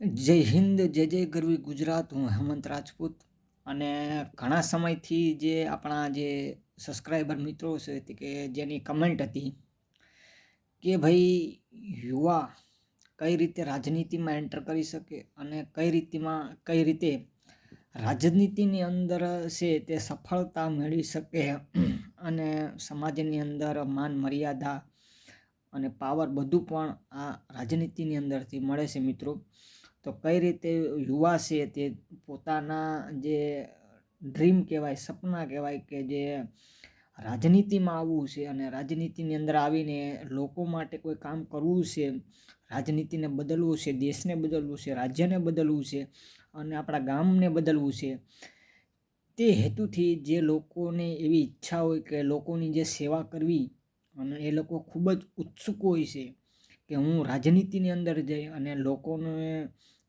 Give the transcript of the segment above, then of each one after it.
જય હિન્દ, જય જય ગરવી ગુજરાત. હું હેમંત રાજપૂત. અને ઘણા સમયથી જે આપણા જે સબસ્ક્રાઈબર મિત્રો છે કે જેની કમેન્ટ હતી કે ભાઈ યુવા કઈ રીતે રાજનીતિમાં એન્ટર કરી શકે અને કઈ રીતિમાં, કઈ રીતે રાજનીતિની અંદર છે તે સફળતા મેળવી શકે અને સમાજની અંદર માન મર્યાદા અને પાવર બધું પણ આ રાજનીતિની અંદરથી મળે છે મિત્રો. તો કઈ રીતે યુવા છે તે પોતાના જે ડ્રીમ કહેવાય, સપના કહેવાય કે જે રાજનીતિમાં આવવું છે અને રાજનીતિની અંદર આવીને લોકો માટે કોઈ કામ કરવું છે, રાજનીતિને બદલવું છે, દેશને બદલવું છે, રાજ્યને બદલવું છે અને આપણા ગામને બદલવું છે, તે હેતુથી જે લોકોને એવી ઈચ્છા હોય કે લોકોની જે સેવા કરવી અને એ લોકો ખૂબ જ ઉત્સુક હોય છે કે હું રાજનીતિની અંદર જઈ અને લોકોને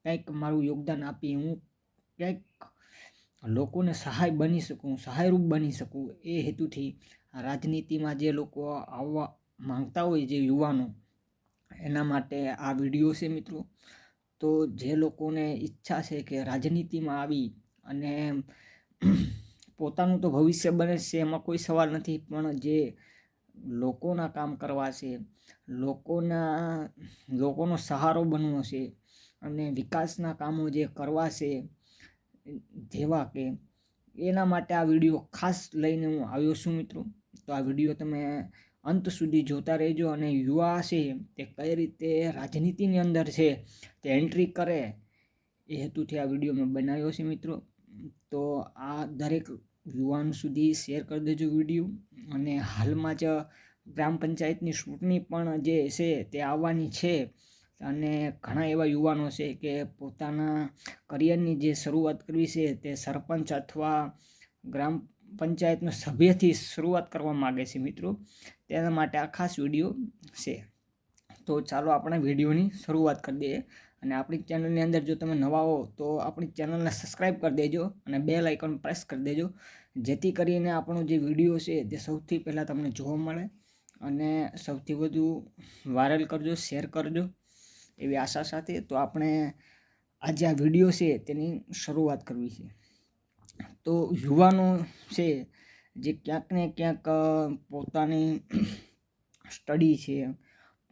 કંઈક મારું યોગદાન આપી હું કંઈક લોકોને સહાય બની શકું, સહાયરૂપ બની શકું એ હેતુથી રાજનીતિમાં જે લોકો આવવા માંગતા હોય જે યુવાનો, એના માટે આ વીડિયો છે મિત્રો. તો જે લોકોને ઈચ્છા છે કે રાજનીતિમાં આવી અને પોતાનું તો ભવિષ્ય બને છે એમાં કોઈ સવાલ નથી, પણ જે લોકોના કામ કરવા છે, લોકોના, લોકોનો સહારો બનવો છે અને વિકાસના કામો જે કરવા છે, જેવા કે એના માટે આ વીડિયો ખાસ લઈને હું આવ્યો છું મિત્રો. તો આ વીડિયો તમે અંત સુધી જોતા રહેજો અને યુવા છે તે કઈ રીતે રાજનીતિની અંદર છે તે એન્ટ્રી કરે એ હેતુથી આ વીડિયો મેં બનાવ્યો છે મિત્રો. તો આ દરેક યુવાન સુધી શેર કરી દેજો વીડિયો અને હાલમાં જ ગ્રામ પંચાયતની ચૂંટણી પણ જે છે તે આવવાની છે. અને ઘણા એવા યુવાનો છે કે પોતાના કરિયરની જે શરૂઆત કરવી છે તે સરપંચ અથવા ગ્રામ પંચાયતનો સભ્યથી શરૂઆત કરવા માગે છે મિત્રો. તેના માટે આ ખાસ વીડિયો છે. તો ચાલો આપણે વિડીયોની શરૂઆત કરી દઈએ. અને આપણી ચેનલની અંદર જો તમે નવા હો, તો આપણી ચેનલને સબસ્ક્રાઈબ કરી દેજો અને બે આઇકોન પ્રેસ કરી દેજો. જેથી કરીને આપણો જે વીડિયો છે, તે સૌથી પહેલાં તમને જોવા મળે અને સૌથી વધુ વાયરલ કરજો શેર કરજો એવી આશા સાથે. તો આપણે આજે આ વીડિયો છે, તેની શરૂઆત કરવી છે. તો યુવાનો છે, જે ક્યાંક ને ક્યાંક પોતાની સ્ટડી છે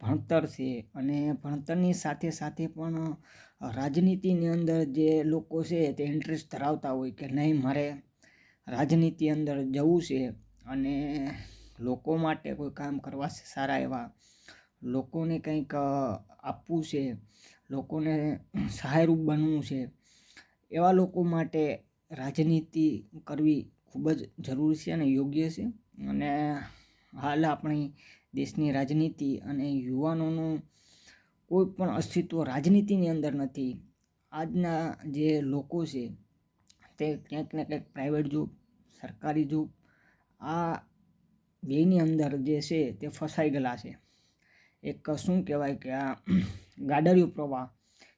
ભણતર છે અને ભણતરની સાથે સાથે પણ રાજનીતિની અંદર જે લોકો છે તે ઇન્ટરેસ્ટ ધરાવતા હોય કે નહીં મારે રાજનીતિ અંદર જવું છે અને લોકો માટે કોઈ કામ કરવા છે સારા એવા, લોકોને કંઈક આપવું છે, લોકોને સહાયરૂપ બનવું છે, એવા લોકો માટે રાજનીતિ કરવી ખૂબ જ જરૂરી છે અને યોગ્ય છે અને હાલ આપણી દેશની રાજનીતિ અને યુવાનોનું કોઈ પણ અસ્તિત્વ રાજનીતિની અંદર નથી. આજના જે લોકો છે, તે ક્યાંક ને ક્યાંક પ્રાઇવેટ જોબ સરકારી જોબ આ બેની અંદર જે છે, તે ફસાઈ ગયેલા છે. એક શું કહેવાય કે આ ગાડરિયું પ્રવાહ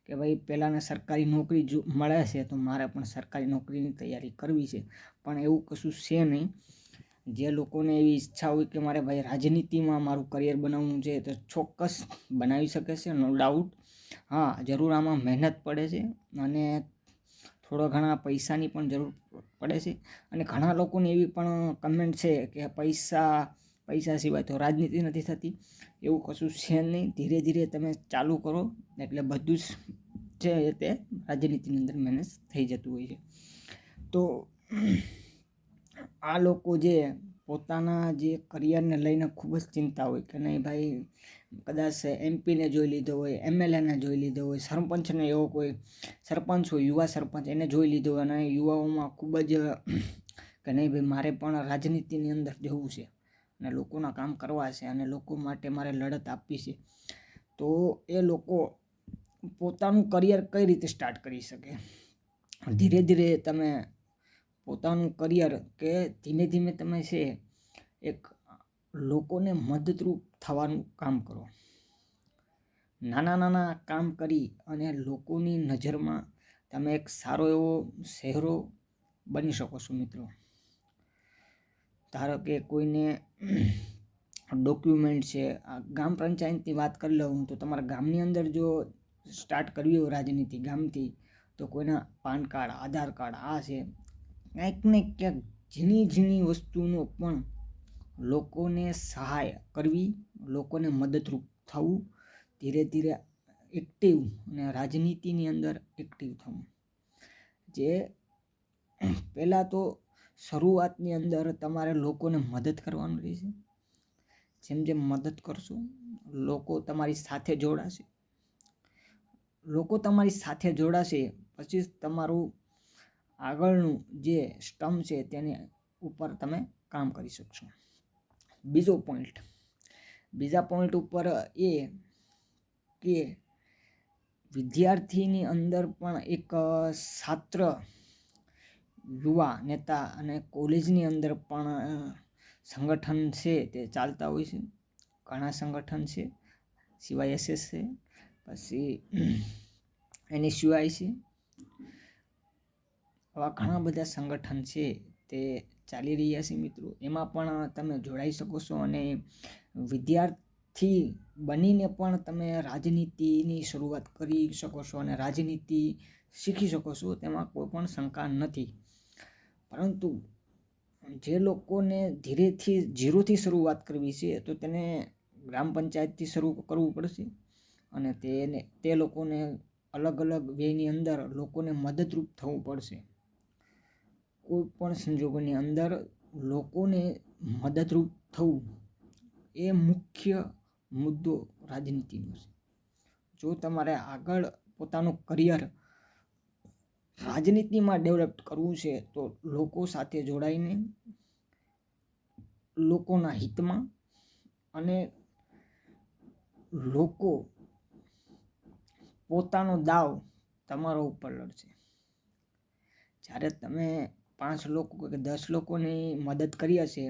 કે ભાઈ પહેલાંને સરકારી નોકરી જો મળે છે, તો મારે પણ સરકારી નોકરીની તૈયારી કરવી છે. પણ એવું કશું છે નહીં. જે લોકોને એવી ઈચ્છા હોય કે મારે ભાઈ રાજનીતિમાં મારું કરિયર બનાવવું છે તો ચોક્કસ બનાવી શકે છે નો ડાઉટ હા, જરૂર આમાં મહેનત પડે છે અને થોડા ઘણા પૈસાની પણ જરૂર પડે છે. અને ઘણા લોકોની એવી પણ કમેન્ટ છે કે પૈસા પૈસા સિવાય તો રાજનીતિ નથી થતી. એવું કશું છે નહીં. ધીરે ધીરે તમે ચાલુ કરો. એટલે બધું જ છે તે રાજનીતિની અંદર મેનેજ થઈ જતું હોય છે. તો આ લોકો જે પોતાના જે કરિયરને લઈને ખૂબ જ ચિંતા હોય કે નહીં ભાઈ, કદાચ એમપીને જોઈ લીધો હોય એમએલએને જોઈ લીધો હોય, સરપંચને એવો કોઈ સરપંચ હોય, યુવા સરપંચ એને જોઈ લીધો હોય અને યુવાઓમાં ખૂબ જ કે નહીં ભાઈ, મારે પણ રાજનીતિની અંદર જવું છે અને લોકોના કામ કરવા છે અને લોકો માટે મારે લડત આપવી છે. તો એ લોકો પોતાનું કરિયર કઈ રીતે સ્ટાર્ટ કરી શકે? ધીરે ધીરે તમે પોતાનું કરિયર કે ધીમે ધીમે તમે છે એક લોકોને મદદરૂપ થવાનું કામ કરો. નાના નાના કામ કરી અને લોકોની નજરમાં તમે એક સારો એવો શહેરો બની શકો છો મિત્રો. ધારો કે કોઈને ડોક્યુમેન્ટ છે, આ ગ્રામ પંચાયતની વાત કરી લઉં તો તમારા ગામની અંદર જો સ્ટાર્ટ કરવી હોય રાજનીતિ ગામથી, તો કોઈના પાન કાર્ડ, આધાર કાર્ડ આ છે કંઈક ને ક્યાંક ઝીણી ઝીણી વસ્તુનો પણ લોકોને સહાય કરવી, લોકોને મદદરૂપ થવું, ધીરે ધીરે એક્ટિવ અને રાજનીતિની અંદર એક્ટિવ થવું. જે પહેલાં તો શરૂઆતની અંદર તમારે લોકોને મદદ કરવાનું રહેશે. જેમ જેમ મદદ કરશો, લોકો તમારી સાથે જોડાશે. લોકો તમારી સાથે જોડાશે, પછી તમારું આગળનું જે સ્ટમ્પ છે તેની ઉપર તમે કામ કરી શકશો. બીજો પોઈન્ટ બીજા પોઈન્ટ ઉપર એ કે વિદ્યાર્થીની અંદર પણ એક છાત્ર, યુવા નેતા અને કોલેજની અંદર પણ સંગઠન છે તે ચાલતા હોય છે. ઘણા સંગઠન છે. સિવાય એસએસ છે. પછી એની સિવાય છે. આવા ઘણા બધા સંગઠન છે તે ચાલી રહ્યા છે મિત્રો. એમાં પણ તમે જોડાઈ શકો છો અને વિદ્યાર્થી બનીને પણ તમે રાજનીતિની શરૂઆત કરી શકો છો અને રાજનીતિ શીખી શકો છો, તેમાં કોઈ પણ શંકા નથી. પરંતુ જે લોકોને ધીરેથી ઝીરોથી શરૂઆત કરવી છે, તો તેને ગ્રામ પંચાયતથી શરૂ કરવું પડશે અને તેને, તે લોકોને અલગ અલગ વેની અંદર લોકોને મદદરૂપ થવું પડશે. કોઈ પણ સંજોગોની અંદર લોકોને મદદરૂપ થવું એ મુખ્ય મુદ્દો રાજનીતિનો છે. જો તમારે આગળ પોતાનું કરિયર રાજનીતિમાં ડેવલપ કરવું છે, તો લોકો સાથે જોડાઈને લોકોના હિતમાં અને લોકો પોતાનો દાવ તમારો ઉપર લડશે. જ્યારે તમે પાંચ લોકો કે દસ લોકોની મદદ કરી હશે,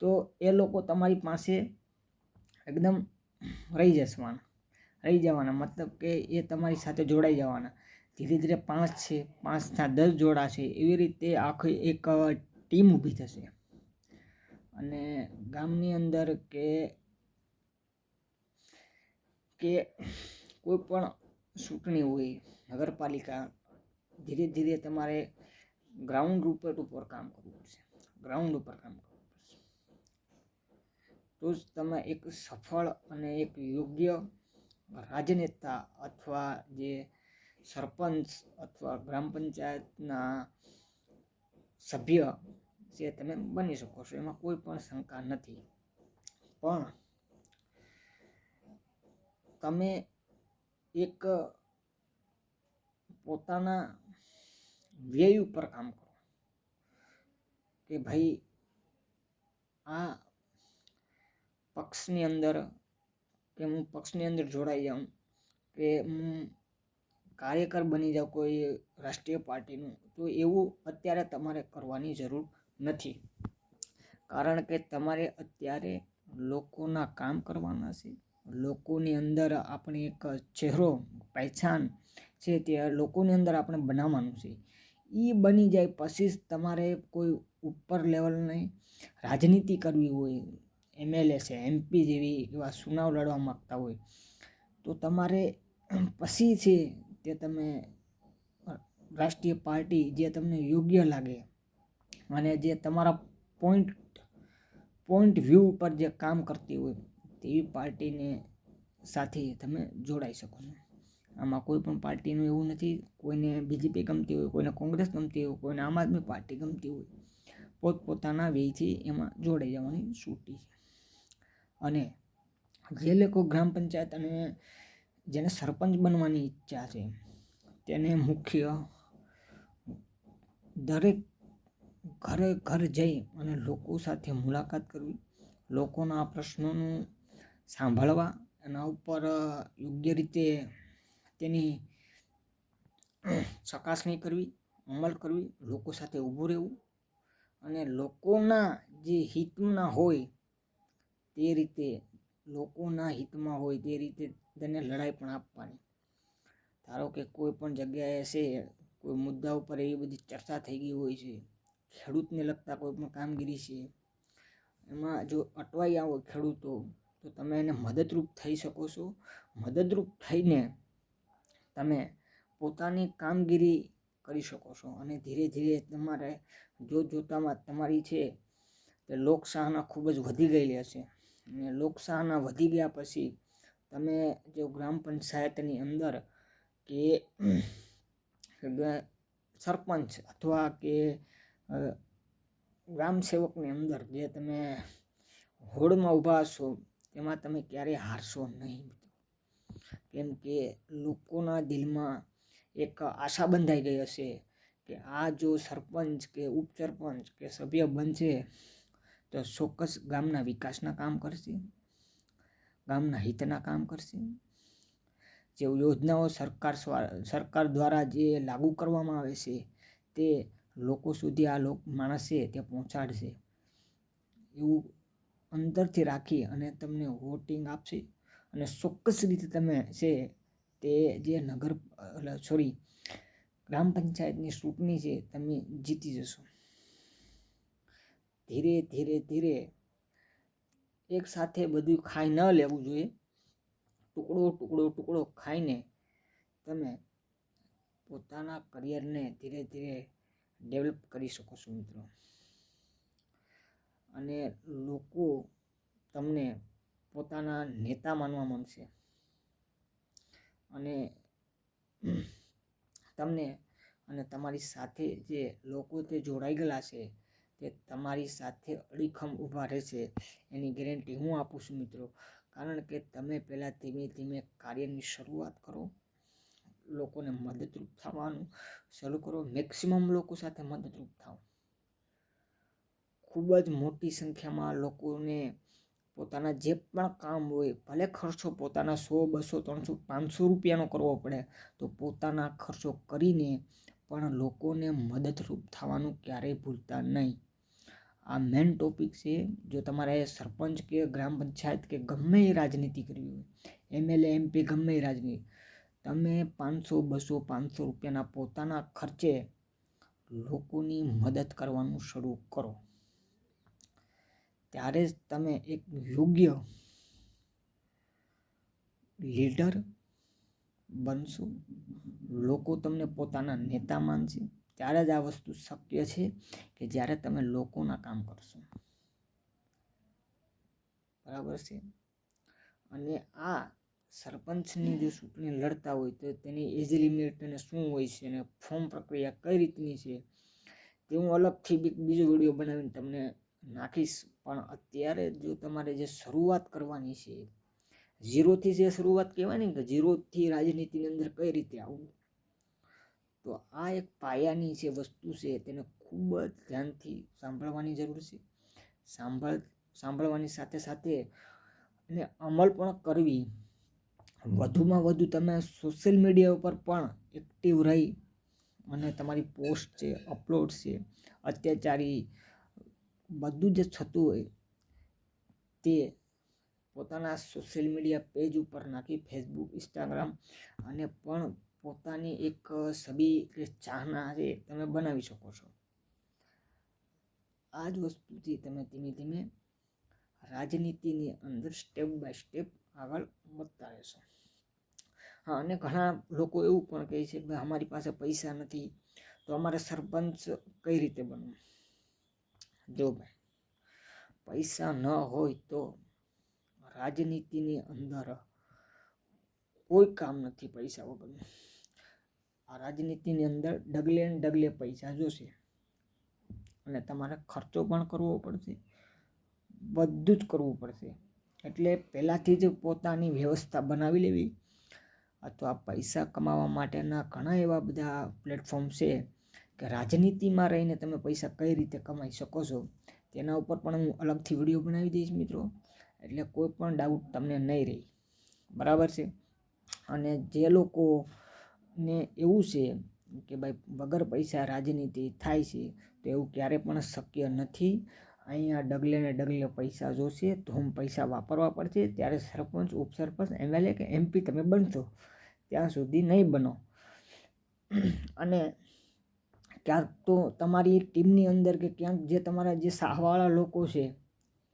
તો એ લોકો તમારી પાસે એકદમ રહી જશવાના, રહી જવાના. મતલબ કે એ તમારી સાથે જોડાઈ જવાના. ધીરે ધીરે પાંચ છે, પાંચના દસ જોડા છે, એવી રીતે આખી એક ટીમ ઊભી થશે. અને ગામની અંદર કે કે કોઈ પણ ચૂંટણી હોય, નગરપાલિકા, ધીરે ધીરે તમારે ગ્રાઉન્ડ ઉપર ઉપર કામ કરવું પડશે. ગ્રાઉન્ડ ઉપર કામ કરવું પડશે. તો જ તમે એક સફળ અને એક યોગ્ય રાજનેતા અથવા જે સરપંચ અથવા ગ્રામ પંચાયતના સભ્ય જે તમે બની શકો છો, એમાં કોઈ પણ શંકા નથી. પણ તમે એક પોતાના વ્યય ઉપર કામ કરો. કે ભાઈ, આ પક્ષની અંદર, કે હું પક્ષની અંદર જોડાઈ જાઉં, કે હું કાર્યકર બની જાઉં કોઈ રાષ્ટ્રીય પાર્ટીનું, તો એવું અત્યારે તમારે કરવાની જરૂર નથી. કારણ કે તમારે અત્યારે લોકોના કામ કરવાના છે. લોકોની અંદર આપણે એક ચહેરો, પહેચાન છે તે લોકોની અંદર આપણે બનાવવાનું છે. એ બની જાય પછી તમારે કોઈ ઉપર લેવલની રાજનીતિ કરવી હોય એમએલએ છે એમપી જેવી એવા ચુનાવ લડવા માગતા હોય, તો તમારે પછી છે તે તમે રાષ્ટ્રીય પાર્ટી જે તમને યોગ્ય લાગે અને જે તમારા પોઈન્ટ પોઈન્ટ વ્યૂ ઉપર જે કામ કરતી હોય, તેવી પાર્ટીને સાથે તમે જોડાઈ શકો છો. આમાં કોઈ પણ પાર્ટીનું એવું નથી, કોઈને બીજેપી ગમતી હોય, કોઈને કોંગ્રેસ ગમતી હોય, કોઈને આમ આદમી પાર્ટી ગમતી હોય. પોતપોતાના વેયથી એમાં જોડાઈ જવાની છૂટી છે. અને જે લોકો ગ્રામ પંચાયત અને જેને સરપંચ બનવાની ઈચ્છા છે, તેને મુખ્ય દરેક ઘરે ઘર જઈ અને લોકો સાથે મુલાકાત કરવી, લોકોના પ્રશ્નોનું સાંભળવા એના ઉપર યોગ્ય રીતે તેની ચકાસણી કરવી, અમલ કરવી, લોકો સાથે ઊભું રહેવું અને લોકોના જે હિતના હોય તે રીતે, લોકોના હિતમાં હોય તે રીતે તેને લડાઈ પણ આપવાની. ધારો કે કોઈ પણ જગ્યાએ છે કોઈ મુદ્દા ઉપર એવી બધી ચર્ચા થઈ ગઈ હોય છે, ખેડૂતને લગતા કોઈ પણ કામગીરી છે, એમાં જો અટવાઈ આવો ખેડૂતો, તો તમે એને મદદરૂપ થઈ શકો છો. મદદરૂપ થઈને તમે પોતાની કામગીરી કરી શકો છો અને ધીરે ધીરે તમારે જોત જોતામાં તમારી છે તે લોકશાહના ખૂબ જ વધી ગયેલી હશે અને લોકશાહના વધી ગયા પછી તમે જો ગ્રામ પંચાયતની અંદર કે સરપંચ અથવા કે ગ્રામ સેવકની અંદર જે તમે હોડમાં ઊભા હશો, તેમાં તમે ક્યારેય હારશો નહીં. કેમ કે લોકોના દિલમાં એક આશા બંધાઈ ગઈ હશે કે આ જો સરપંચ કે ઉપસરપંચ કે સભ્ય બનશે, તો ચોક્કસ ગામના વિકાસના કામ કરશે, ગામના હિતના કામ કરશે. જે યોજનાઓ સરકાર સરકાર દ્વારા જે લાગુ કરવામાં આવે છે, તે લોકો સુધી આ લોક માણસે તે પહોંચાડશે. એવું અંદરથી રાખી અને તમને વોટિંગ આપશે. અને ચોક્કસ રીતે તમે છે તે જે નગર સોરી ગ્રામ પંચાયતની ચૂંટણી છે, તમે જીતી જશો. ધીરે ધીરે ધીરે એક સાથે બધું ખાઈ ન લેવું જોઈએ. ટુકડો ટુકડો ટુકડો ખાઈને તમે પોતાના કરિયરને ધીરે ધીરે ડેવલપ કરી શકો છો મિત્રો. અને લોકો તમને પોતાના નેતા માનવા માંડશે અને તમને અને તમારી સાથે જે લોકો તે જોડાઈ ગયેલા છે, તે તમારી સાથે અડીખમ ઊભા રહેશે, એની ગેરંટી હું આપું છું મિત્રો. કારણ કે તમે પહેલાં ધીમે ધીમે કાર્યની શરૂઆત કરો, લોકોને મદદરૂપ થવાનું શરૂ કરો મેક્સિમમ લોકો સાથે મદદરૂપ થાઓ. ખૂબ જ મોટી સંખ્યામાં લોકોને પોતાના જે પણ કામ હોય, ભલે ખર્ચો પોતાના સો, બસો, ત્રણસો, પાંચસો રૂપિયાનો કરવો પડે, તો પોતાના ખર્ચો કરીને પણ લોકોને મદદરૂપ થવાનું ક્યારેય ભૂલતા નહીં. આ મેન ટોપિક છે, જો તમારે સરપંચ કે ગ્રામ પંચાયત કે ગમે એ રાજનીતિ કરવી હોય એમએલએ એમપી ગમે એ રાજનીતિ, તમે પાંચસો, બસો, પાંચસો રૂપિયાના પોતાના ખર્ચે લોકોની મદદ કરવાનું શરૂ કરો. ત્યારે જ તમે એક યોગ્ય લીડર બનશો. લોકો તમને પોતાના નેતા માનશે. ત્યારે જ આ વસ્તુ શક્ય છે કે જ્યારે તમે લોકોના કામ કરશો. બરાબર છે? અને આ સરપંચની જો ચૂંટણી લડતા હોય તો તેની એજ લિમિટ અને શું હોય છે અને ફોર્મ પ્રક્રિયા કઈ રીતની છે તે હું અલગથી બીજો વીડિયો બનાવીને તમને નાખીશ. પણ અત્યારે જો તમારે જે શરૂઆત કરવાની છે ઝીરોથી જે શરૂઆત કહેવાય ને કે ઝીરોથી રાજનીતિની અંદર કઈ રીતે આવવું? તો આ એક પાયાની જે વસ્તુ છે તેને ખૂબ જ ધ્યાનથી સાંભળવાની જરૂર છે. સાંભળ, સાંભળવાની સાથે સાથે અને અમલ પણ કરવી. વધુમાં વધુ તમે સોશિયલ મીડિયા ઉપર પણ એક્ટિવ રહી અને તમારી પોસ્ટ છે અપલોડ છે, અત્યાચારી બધું જે થતું હોય. તે પોતાના સોશિયલ મીડિયા પેજ ઉપર નાખી ફેસબુક ઇન્સ્ટાગ્રામ અને પણ પોતાની એક છબી કે ચાહના છે તમે બનાવી શકો છો. આ જ વસ્તુથી તમે ધીમે ધીમે રાજનીતિની અંદર સ્ટેપ બાય સ્ટેપ આગળ વધતા રહેશો. હા, અને ઘણા લોકો એવું પણ કહે છે કે અમારી પાસે પૈસા નથી, તો અમારે સરપંચ કઈ રીતે બનવું? જો ભાઈ, પૈસા ન હોય તો રાજનીતિની અંદર કોઈ કામ નથી પૈસા વગરનું. આ રાજનીતિની અંદર ડગલે ને ડગલે પૈસા જોશે અને તમારે ખર્ચો પણ કરવો પડશે, બધું જ કરવું પડશે. એટલે પહેલાંથી જ પોતાની વ્યવસ્થા બનાવી લેવી. અથવા પૈસા કમાવા માટેના ઘણા એવા બધા પ્લેટફોર્મ છે. કે રાજનીતિમાં રહીને તમે પૈસા કઈ રીતે કમાઈ શકો છો, તેના ઉપર પણ હું અલગથી વીડિયો બનાવી દઈશ મિત્રો. એટલે કોઈ પણ ડાઉટ તમને નહીં રહે. બરાબર છે? અને જે લોકોને એવું છે કે ભાઈ વગર પૈસા રાજનીતિ થાય છે, તો એવું ક્યારે પણ શક્ય નથી. અહીંયા ડગલે ને ડગલે પૈસા જોશે ધૂમ પૈસા વાપરવા પડશે. ત્યારે સરપંચ, ઉપસરપંચ એમએલએ કે એમપી તમે બનશો, ત્યાં સુધી નહીં બનો. અને ક્યાંક તો તમારી ટીમની અંદર કે ક્યાંક જે તમારા જે સાહવાળા લોકો છે,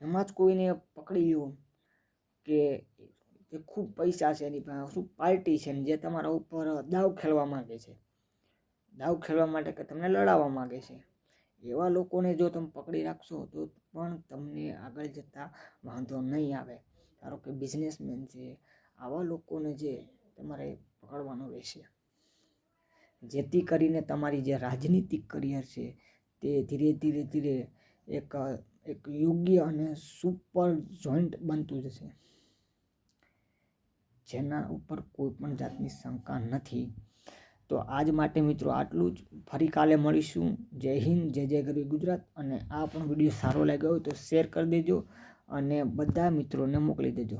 એમાં જ કોઈને પકડી લો કે જે ખૂબ પૈસા છે એની પાસે, શું પાર્ટી છે જે તમારા ઉપર દાવ ખેલવા માગે છે. દાવ ખેલવા માટે કે તમને લડાવવા માગે છે. એવા લોકોને જો તમે પકડી રાખશો તો પણ તમને આગળ જતાં વાંધો નહીં આવે. ધારો કે બિઝનેસમેન છે, આવા લોકોને જે તમારે પકડવાનો રહેશે. જેથી કરીને તમારી જે રાજનીતિક કરિયર છે, તે ધીરે ધીરે ધીરે એક એક યોગ્ય અને સુપર જોઈન્ટ બનતું જશે. જેના ઉપર કોઈ પણ જાતની શંકા નથી. તો આજ માટે મિત્રો આટલું જ. ફરી કાલે મળીશું. જય હિન્દ, જય જય ગરવી ગુજરાત. અને આ પણ વીડિયો સારો લાગ્યો હોય તો શેર કરી દેજો અને બધા મિત્રોને મોકલી દેજો.